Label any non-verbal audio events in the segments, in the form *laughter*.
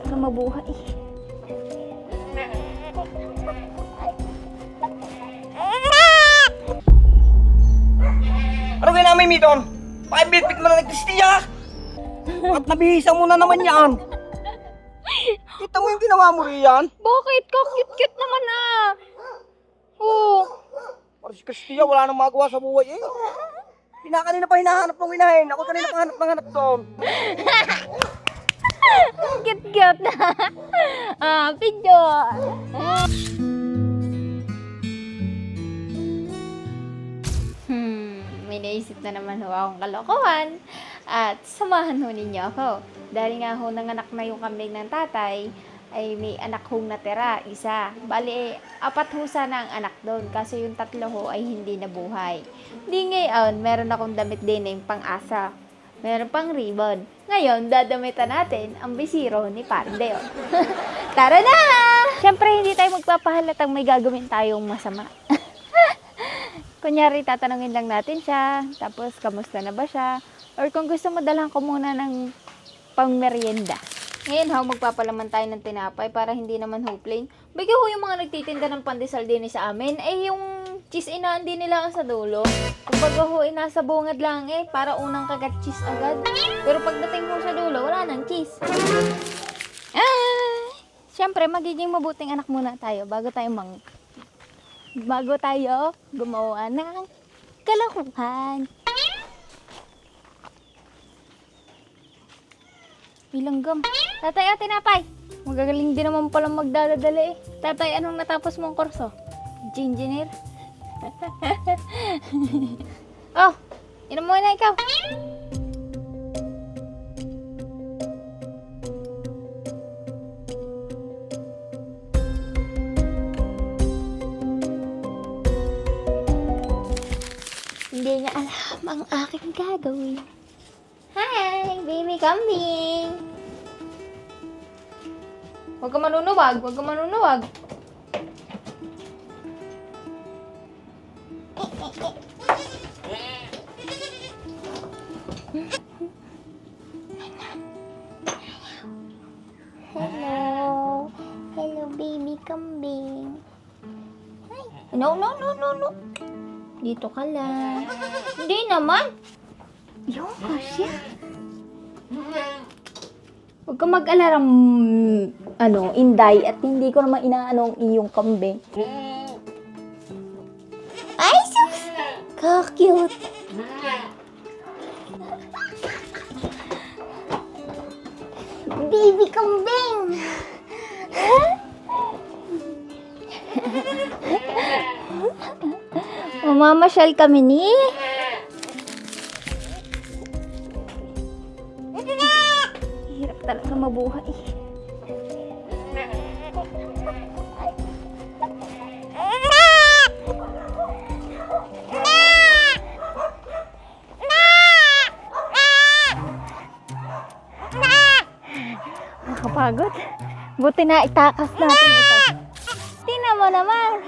talaga mabuhay. Ano kaya namin, Miton? Pakibitbit mo na ng Kristiya! At nabihisa mo na naman yan! Kita mo yung ginawa mo riyan? Bakit? Kakit-cute naman ah. Oo. Para si Kristiya, wala nang magawa sa buhay eh. Pinakanina pa hinahanap ng inahin. Ako kanina pa hanap ng hanap doon. *laughs* Cute-cute. *laughs* ah, picture. Hmm, may naisip na naman ho akong kalokohan. At samahan ho ninyo ako. Dahil nga ho nanganak na yung kambing ng tatay, ay may anak hong natira, isa. Bali, apat ho sana ang anak doon, kasi yung tatlo ho ay hindi nabuhay. Di ngayon, meron akong damit din ng pang-asa. Meron pang ribbon. Ngayon, dadamitan natin ang bisiro ni Pande. oh. *laughs* Tara na! Siyempre, hindi tayo magpapahalatang may gagawin tayong masama. *laughs* Kunyari, tatanungin lang natin siya, tapos kamusta na ba siya, or kung gusto mo, dalhan ko muna ng pangmerienda. Ngayon ha, magpapalaman tayo ng tinapay para hindi naman ho plain. Bigyan ho yung mga nagtitinda ng pandesal din sa amin, eh yung cheese inaan nila ang sa dulo. Kumbaga ho, eh, nasa bungad lang eh, para unang kagat cheese agad. Pero pagdating ho sa dulo, wala nang cheese. Ah! Siyempre, magiging mabuting anak muna tayo bago tayo mang bago tayo gumawa ng kalokohan. Bilanggam. Tatay, ah, tinapay. Magagaling din naman pala magdadadala eh. Tatay, anong natapos mong kurso? Engineer? *laughs* oh, inom muna ikaw. Hindi niya alam ang aking gagawin. Hi, baby kambing. Huwag ka manunuwag, huwag ka manunuwag. Hello. Hello, baby kambing. Hi. No, no, no, no, no. Dito ka lang. Hindi naman. Yung kasya. Huwag ka mag-alala, mm, ano, inday, at hindi ko naman inaano ang iyong kambing. Ay, sus! Ka-cute! Baby kambing! Mamamasyal kami ni... Hirap talaga mabuhay. Nakakapagod. Buti na itakas natin ito. Tingnan mo naman.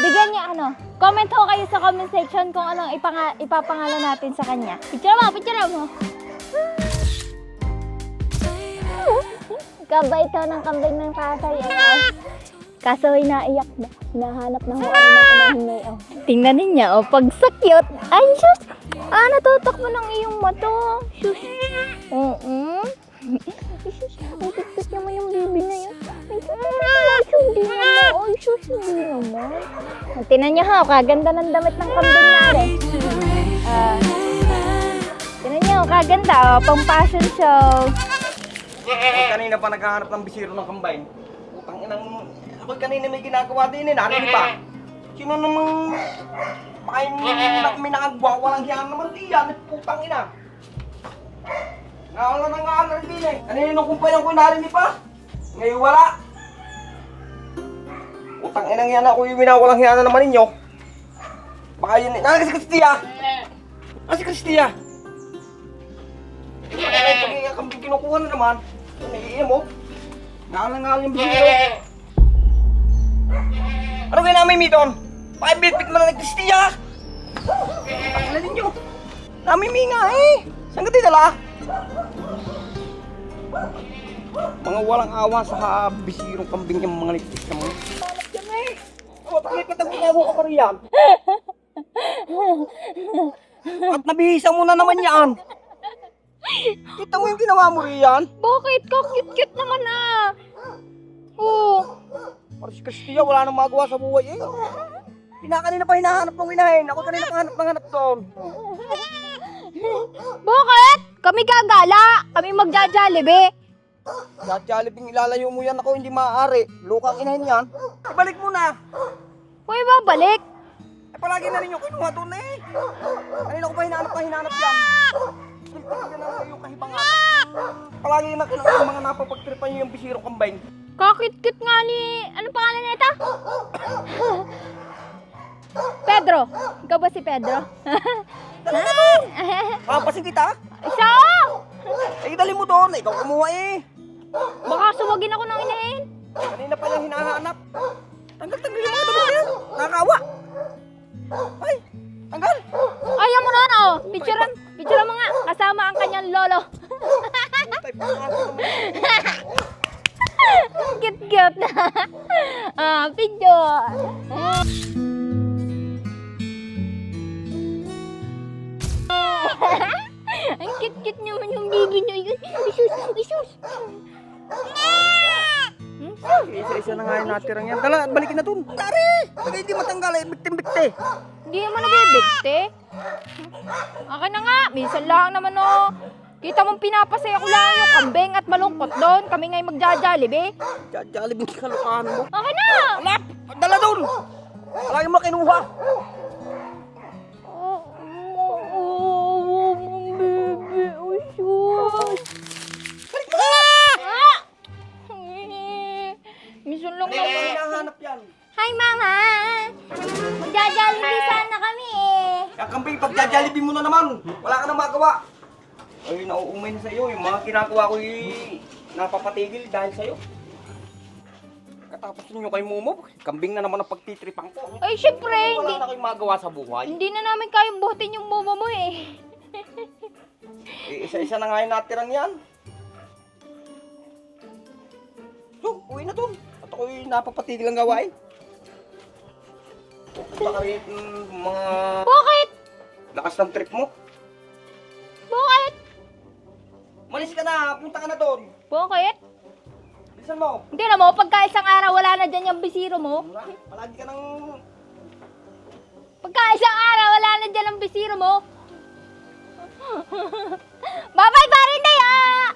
Bigyan niya ano. Comment ho kayo sa comment section kung anong ipanga, ipapangalan natin sa kanya. Picture mo, picture mo. *laughs* Kabait ka ng kambing ng tatay. Oh. Kaso hinaiyak na. Hinahanap na ho ano ng inahinay. Oh. Tingnan ninyo, oh, pag sakyot. Ay, sus! Ah, natutok mo ng iyong mato. Sus. Oo. Sus, ang tiktik naman yung baby na yun. Ay, hindi naman. Ay, sus, hindi naman. Tingnan nyo ha, kaganda ng damit ng kambing natin. Ah. tingnan nyo, kaganda. Oh, pang fashion show. Ako kanina pa naghahanap ng bisiro ng combine. Putang inang... Ako kanina may ginagawa din eh. Narinig pa. Sino namang... Pakain na kami nakagwa. Walang hiyan naman diyan. Putang ina. Naala na nga na din eh. Kanina kumpayan ko narinig pa. Ngayon wala. Putang inang yan ako yung minawalang hiyan na naman ninyo. Baka yun eh. Nalagay si Kristia. Ah, si Kristia. Ay, pag kambing kinukuha na naman. Naiiya mo. Naalangal yung bisiro. Ano kaya namin, Miton? Pakibitbit mo na ng Kristiya! Ano ninyo? Namimi nga eh! Saan ka dinala? Mga walang awa sa bisirong kambing yung mga ligtis na mga. At nabihisa mo na naman yan. Kita mo yung ginawa mo riyan. Bakit ka? Cute-cute naman ah. Oo. Para si Castilla, wala nang magawa sa buhay eh. Pinakanina pa hinahanap ng inahin. Ako kanina pa hanap ng hanap doon. Bakit? Kami gagala. Kami magja-jollibee. Sa Jollibee, ilalayo mo yan ako, hindi maaari. Lukang inahin yan. Ibalik mo na. Uy, babalik. Eh, palagi na rin yung kinuha doon eh. Kanina ko pa hinahanap na hinahanap yan. Tignan na lang yung kahibangan. Palagi na kinuha yung mga napapagtripan niyo yung bisirong combine. Kakit-kit nga ni... Ano pangalan nito? Pedro. Ikaw ba si Pedro? Kapasin *laughs* kita. Isa! Eh, dali mo doon. Ikaw kumuha eh. Baka sumagin ako ng inahin. Kanina pa yung hinahanap. Tanggal-tanggal yung mga damo na yan. Nakakawa. Ay, tanggal. Ayaw mo na, oh. Picture, picture mo nga. Kasama ang kanyang lolo. *laughs* Aso naman. Cute-cute na. *laughs* ah, picture. Cute-cute naman yung baby niyo. Isus, isus. Hmm? Isa-isa na nga yung natirang yan. Tala, balikin na doon. Dari! Pag hindi matanggal eh, biktim-bikte. Hindi mo nabibigte. Akin na nga. Minsan lang naman, oh. Kita mong pinapasaya ko lang yung kambing at malungkot doon. Kami nga'y magja-jollibee. Jollibee kalukaan mo. Akin na! Alap! Dala doon! Palagi mo kinuha. Minsan lang Hindi ko naman. hinahanap yan. Hi, Mama! Magja-jollibee sana kami eh. Yung kambing, pag Jollibee mo na naman. Wala ka na magawa. Ay, nauumay na sa'yo. Yung mga kinagawa ko yung napapatigil dahil sa'yo. Katapos ninyo kay Momo, kambing na naman ang pagtitripang ko. Ay, syempre, Wala hindi, na kayong magawa sa buhay. hindi na namin kayang buhatin yung mama mo eh. Eh, isa-isa na nga yung natirang yan. So, uwi na dun. Ako'y napapatigil ang gawain. Rin mm, mga Bakit? lakas ng trip mo. Bakit? Malis ka na, punta ka na doon. Bakit? Bilisan mo. Hindi na mo, pagka isang araw wala na dyan yung bisiro mo. Wala, Palagi ka ng... Pagka isang araw wala na dyan ang bisiro mo. *laughs* Bye-bye, parin day ah!